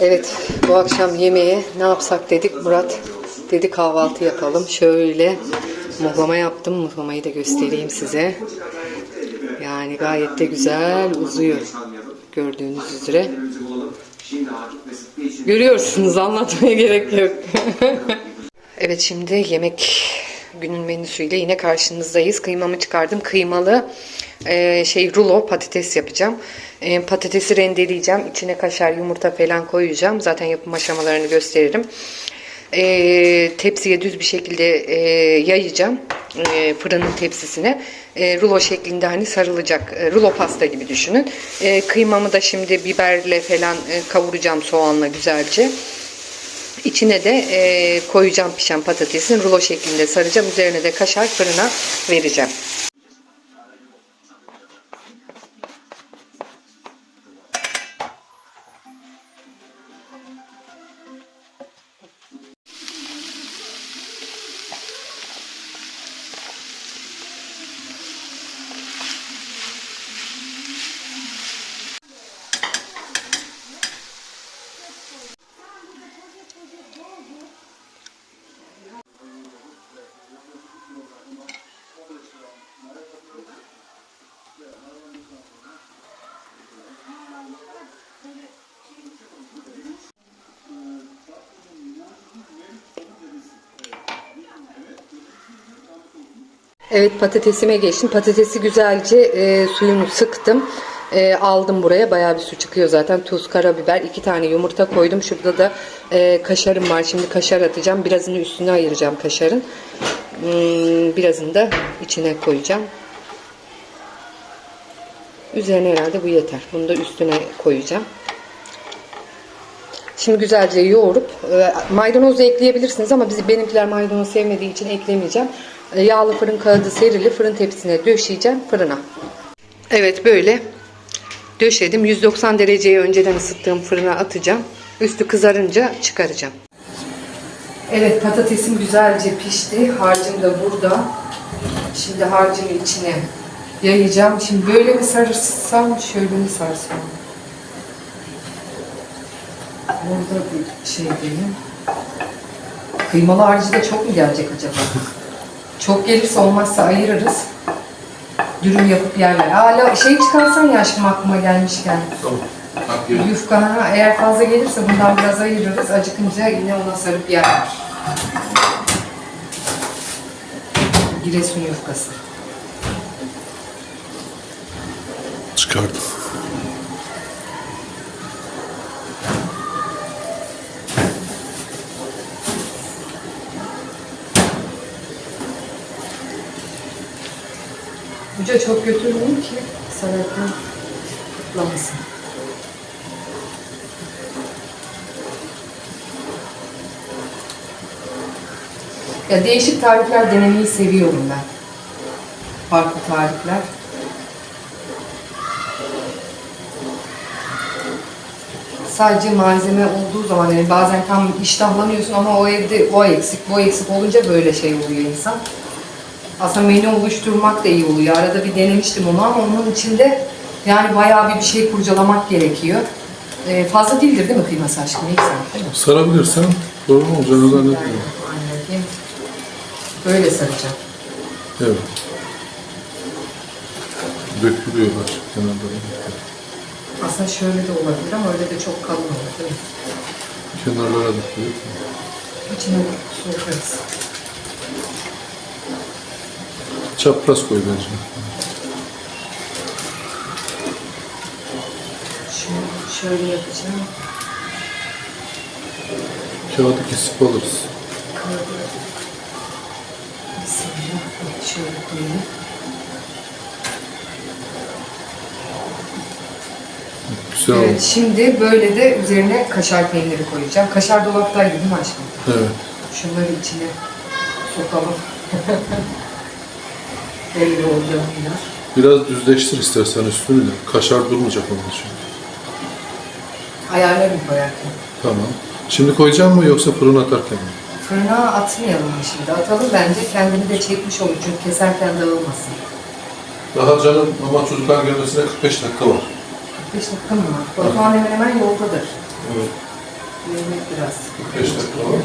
Evet, bu akşam yemeğe ne yapsak dedik Murat. Dedi kahvaltı yapalım. Şöyle muhlama yaptım. Muhlamayı da göstereyim size. Yani gayet de güzel uzuyor. Gördüğünüz üzere. Görüyorsunuz anlatmaya gerek yok. evet şimdi yemek günün menüsüyle yine karşınızdayız. Kıymamı çıkardım. Kıymalı e, şey rulo patates yapacağım. E, patatesi rendeleyeceğim. İçine kaşar, yumurta falan koyacağım. Zaten yapım aşamalarını gösteririm. E, tepsiye düz bir şekilde e, yayacağım. E, fırının tepsisine. E, rulo şeklinde hani sarılacak. E, rulo pasta gibi düşünün. E, kıymamı da şimdi biberle falan e, kavuracağım soğanla güzelce. İçine de e, koyacağım pişen patatesin rulo şeklinde saracağım. Üzerine de kaşar fırına vereceğim. Evet patatesime geçtim. Patatesi güzelce e, suyunu sıktım. E, aldım buraya. Bayağı bir su çıkıyor zaten. Tuz, karabiber, iki tane yumurta koydum. Şurada da e, kaşarım var. Şimdi kaşar atacağım. Birazını üstüne ayıracağım kaşarın. Hmm, birazını da içine koyacağım. Üzerine herhalde bu yeter. Bunu da üstüne koyacağım. Şimdi güzelce yoğurup e, maydanoz da ekleyebilirsiniz ama biz benimkiler maydanoz sevmediği için eklemeyeceğim. E, yağlı fırın kağıdı serili fırın tepsisine döşeyeceğim fırına. Evet böyle döşedim. 190 dereceye önceden ısıttığım fırına atacağım. Üstü kızarınca çıkaracağım. Evet patatesim güzelce pişti. Harcım da burada. Şimdi harcımı içine yayacağım. Şimdi böyle mi sarırsam şöyle mi sarsam? Burada bir şey diyeyim. Kıymalı harcı da çok mu gelecek acaba? Çok gelirse olmazsa ayırırız. Dürüm yapıp yerler. Hala şey çıkarsan ya aşkım aklıma gelmişken. Tamam. Bak. Yufka ha, eğer fazla gelirse bundan biraz ayırırız. Acıkınca yine ona sarıp yerler. Giresun yufkası. Çıkardım. Uca çok götürmeyin ki sararken tutlamasın. Ya değişik tarifler denemeyi seviyorum ben. Farklı tarifler. Sadece malzeme olduğu zaman yani bazen tam iştahlanıyorsun ama o evde o eksik bu eksik olunca böyle şey oluyor insan. Aslında menü oluşturmak da iyi oluyor. Arada bir denemiştim onu ama onun içinde yani bayağı bir bir şey kurcalamak gerekiyor. Ee, fazla değildir değil mi kıyması aşkım? Neyse? Sarabilirsen sorun olacağını zannetmiyorum. Böyle saracağım. Evet. Dökülüyor bak kenarları. Aslında şöyle de olabilir ama öyle de çok kalın olur değil mi? Kenarlara dökülüyor. İçine sokarız. Çapraz koy bence. Şöyle, şöyle yapacağım. Kağıdı kesip alırız. Bismillah. Evet, Şöyle koyayım. Güzel Evet, oldu. şimdi böyle de üzerine kaşar peyniri koyacağım. Kaşar dolaptaydı değil mi aşkım? Evet. Şunları içine sokalım. Belli olacak biraz. Biraz düzleştir istersen üstünü de. Kaşar durmayacak onun için. Ayarlarım koyarken. Tamam. Şimdi koyacağım mı yoksa fırına atarken mi? Fırına atmayalım şimdi. Atalım bence kendini de çekmiş olur çünkü keserken dağılmasın. Daha canım ama çocuklar gelmesine 45 dakika var. 45 dakika mı var? Batuhan hemen hemen yoldadır. Evet. Yemek biraz. 5 dakika var.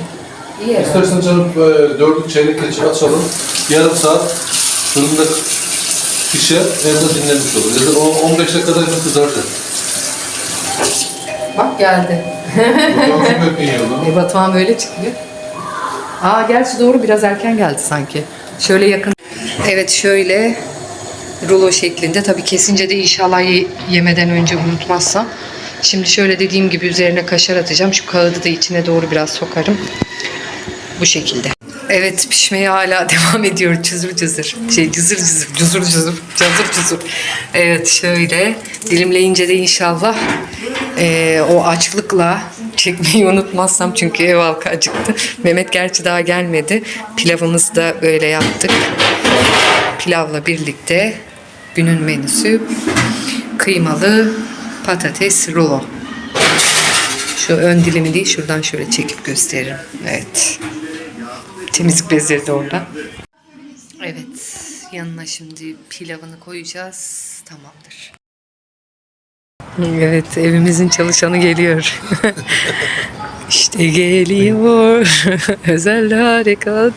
İyi herhalde. İstersen canım e, dördü çeyrek geçe açalım. Yarım saat fırında pişer, evde dinlenmiş olur. Zaten o 15 dakikada hemen kızaracak. Bak geldi. Bakalım kim hep yiyordu. E Batuhan böyle çıkıyor. Aa gerçi doğru biraz erken geldi sanki. Şöyle yakın. Evet şöyle rulo şeklinde. Tabii kesince de inşallah ye- yemeden önce unutmazsam. Şimdi şöyle dediğim gibi üzerine kaşar atacağım. Şu kağıdı da içine doğru biraz sokarım. Bu şekilde. Evet pişmeye hala devam ediyor. Cızır cızır. Şey cızır cızır. Cızır cızır. Cızır cızır. Evet şöyle dilimleyince de inşallah eee, o açlıkla çekmeyi unutmazsam çünkü ev halkı acıktı. Mehmet gerçi daha gelmedi. Pilavımızı da böyle yaptık. Pilavla birlikte günün menüsü kıymalı patates rulo. Şu ön dilimi değil şuradan şöyle çekip gösteririm. Evet. Temizlik bezleri de orada. Evet. Yanına şimdi pilavını koyacağız. Tamamdır. Evet evimizin çalışanı geliyor. işte geliyor. Özel harekat.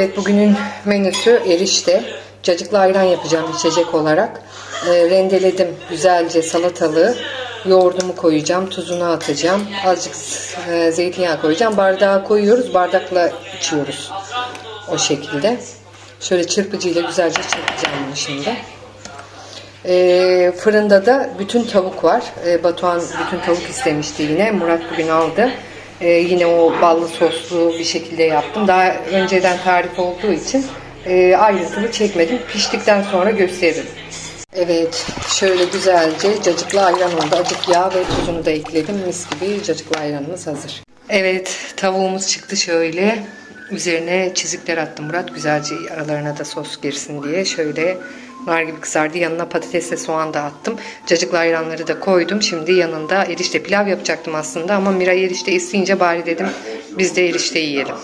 Evet bugünün menüsü erişte. Cacıklı ayran yapacağım içecek olarak. Ee, rendeledim güzelce salatalığı. Yoğurdumu koyacağım. Tuzunu atacağım. Azıcık e, zeytinyağı koyacağım. Bardağa koyuyoruz. Bardakla içiyoruz. O şekilde. Şöyle çırpıcıyla güzelce çırpacağım bunu şimdi. Ee, fırında da bütün tavuk var. Ee, Batuhan bütün tavuk istemişti yine. Murat bugün aldı. Ee, yine o ballı soslu bir şekilde yaptım. Daha önceden tarif olduğu için e, ayrıntılı çekmedim. Piştikten sonra gösteririm. Evet, şöyle güzelce cacıklı ayran oldu. Acık yağ ve tuzunu da ekledim. Mis gibi cacıklı ayranımız hazır. Evet, tavuğumuz çıktı şöyle. Üzerine çizikler attım Murat. Güzelce aralarına da sos girsin diye. Şöyle nar gibi kızardı. Yanına patatesle soğan da attım. Cacıklı ayranları da koydum. Şimdi yanında erişte pilav yapacaktım aslında. Ama Miray erişte isteyince bari dedim biz de erişte yiyelim.